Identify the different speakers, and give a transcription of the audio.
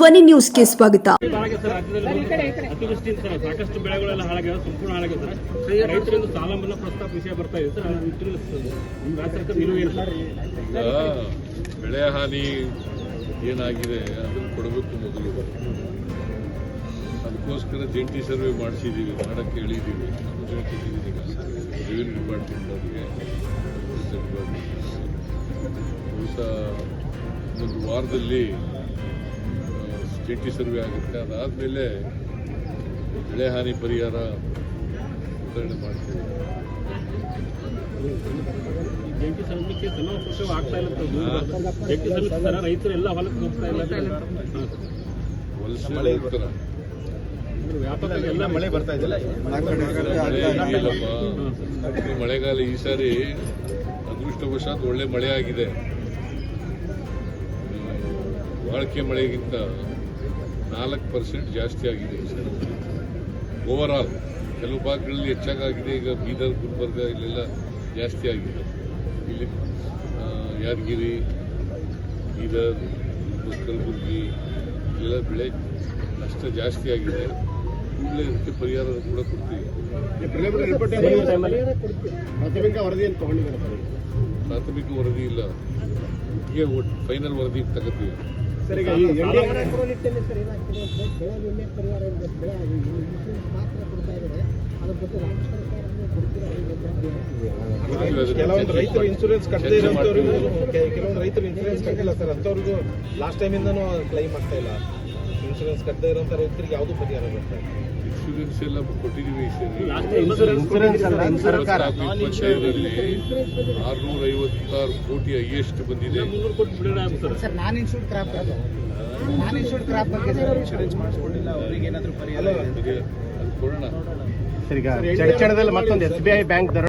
Speaker 1: ಧ್ವನಿ ನ್ಯೂಸ್ಗೆ ಸ್ವಾಗತ.
Speaker 2: ಸರ್ ಅತಿವೃಷ್ಟಿಯಿಂದ ಸರ್ ಸಾಕಷ್ಟು ಬೆಳೆಗಳೆಲ್ಲ ಹಾಳಾಗಿದೆ ಸಂಪೂರ್ಣ ಹಾಳಾಗಿದೆ ಸರ್. ರೈತರಿಂದ ಸಾಲ ಮನ್ನಾ ಪ್ರಸ್ತಾಪ ವಿಷಯ ಬರ್ತಾ ಇದೆ ಸರ್ ಅದನ್ನು ತಿಳಿಸ್ತದೆ ನಿಮ್ಮ ರಾಜ್ಯ ಸರ್ಕಾರ ಏನು ಸರ್
Speaker 3: ಬೆಳೆ ಹಾನಿ ಏನಾಗಿದೆ ಅದನ್ನು ಕೊಡಬೇಕು ಮೊದಲು. ಅದಕ್ಕೋಸ್ಕರ ಜಂಟಿ ಸರ್ವೆ ಮಾಡಿಸಿದ್ದೀವಿ ಮಾಡಕ್ಕೆ ಹೇಳಿದ್ದೀವಿ ರೆವಿನ್ಯೂ ಡಿಪಾರ್ಟ್ಮೆಂಟ್ ಅವರಿಗೆ ಬಹುಶಃ ಒಂದು ವಾರದಲ್ಲಿ ಜಂಟಿ ಸರ್ವೆ ಆಗುತ್ತೆ ಅದಾದಮೇಲೆ ಬೆಳೆ ಹಾನಿ ಪರಿಹಾರ ವಿತರಣೆ ಮಾಡ್ತೀವಿ.
Speaker 2: ಜಂಟಿ ಆಗ್ತಾ ಇಲ್ಲ. ಜಂಟಿ ರೈತರು ಎಲ್ಲ ಹೊಲಕ್ಕೆ ಹೋಗ್ತಾ ಇಲ್ಲ ಸರ್. ಹಾ. ವ್ಯಾಪಕ ಎಲ್ಲ ಮಳೆ ಬರ್ತಾ
Speaker 3: ಮಳೆ ಮಳೆಗಾಲ ಈ ಸಾರಿ ಅದೃಷ್ಟವಶಾತ್ ಒಳ್ಳೆ ಮಳೆ ಆಗಿದೆ. ಬಾಳಿಕೆ ಮಳೆಗಿಂತ ನಾಲ್ಕು ಪರ್ಸೆಂಟ್ ಜಾಸ್ತಿ ಆಗಿದೆ ಓವರ್ ಆಲ್ ಕೆಲವು ಭಾಗಗಳಲ್ಲಿ ಹೆಚ್ಚಾಗಿದೆ ಈಗ ಬೀದರ್ ಗುಲ್ಬರ್ಗ ಇಲ್ಲೆಲ್ಲ ಜಾಸ್ತಿ ಆಗಿದೆ. ಇಲ್ಲಿ ಯಾದಗಿರಿ ಬೀದರ್ ಕಲಬುರಗಿ ಇಲ್ಲೆಲ್ಲ ಬೆಳೆ ನಷ್ಟ ಜಾಸ್ತಿ ಆಗಿದೆ. ಕೂಡಲೇ ಇದಕ್ಕೆ ಪರಿಹಾರ ಕೂಡ ಕೊಡ್ತೀವಿ.
Speaker 4: ಪ್ರಾಥಮಿಕ ಸರ್
Speaker 3: ಪ್ರಾಥಮಿಕ ವರದಿ ಇಲ್ಲ. ಒಟ್ಟಿಗೆ ಒಟ್ಟು ಫೈನಲ್ ವರದಿ ತಗೋತೀವಿ.
Speaker 5: ಇನ್ಶೂರೆನ್ಸ್.
Speaker 6: ಕೆಲವೊಂದು ರೈತರು ಇನ್ಸೂರೆನ್ಸ್ ಕಟ್ಟದೇ ಇರೋಂಥವ್ರಿಗೂ ಕೆಲವೊಂದು ರೈತರು ಇನ್ಶೂರೆನ್ಸ್ ಕಟ್ಟಿಲ್ಲ ಸರ್ ಅಂಥವ್ರಿಗೂ ಲಾಸ್ಟ್ ಟೈಮಿಂದನೂ ಕ್ಲೈಮ್ ಆಗ್ತಾ ಇಲ್ಲ ಇನ್ಸೂರೆನ್ಸ್ ಕಟ್ಟದೇ ಇರೋಂಥ ರೈತರಿಗೆ ಯಾವುದೂ ಪರಿಹಾರ ಬರ್ತಾ ಇಲ್ಲ
Speaker 3: ಇನ್ಶೂರೆನ್ಸ್ ಎಲ್ಲ ಕೊಟ್ಟಿದ್ದೀವಿ. ಆರುನೂರ ಐವತ್ತಾರು ಕೋಟಿ ಹೈಯೆಸ್ಟ್ ಬಂದಿದೆ
Speaker 6: ಇನ್ಶೂರೆನ್ಸ್ ಮಾಡಿಸ್ಕೊಂಡಿಲ್ಲ ಅವರಿಗೆ ಏನಾದರೂ ಪರಿಹಾರ
Speaker 3: ಕೊಡೋಣ
Speaker 4: ಸರ್ ಈಗ ಚಡಚಣದಲ್ಲಿ ಮತ್ತೊಂದು ಎಸ್ ಬಿ ಐ ಬ್ಯಾಂಕ್ ದರ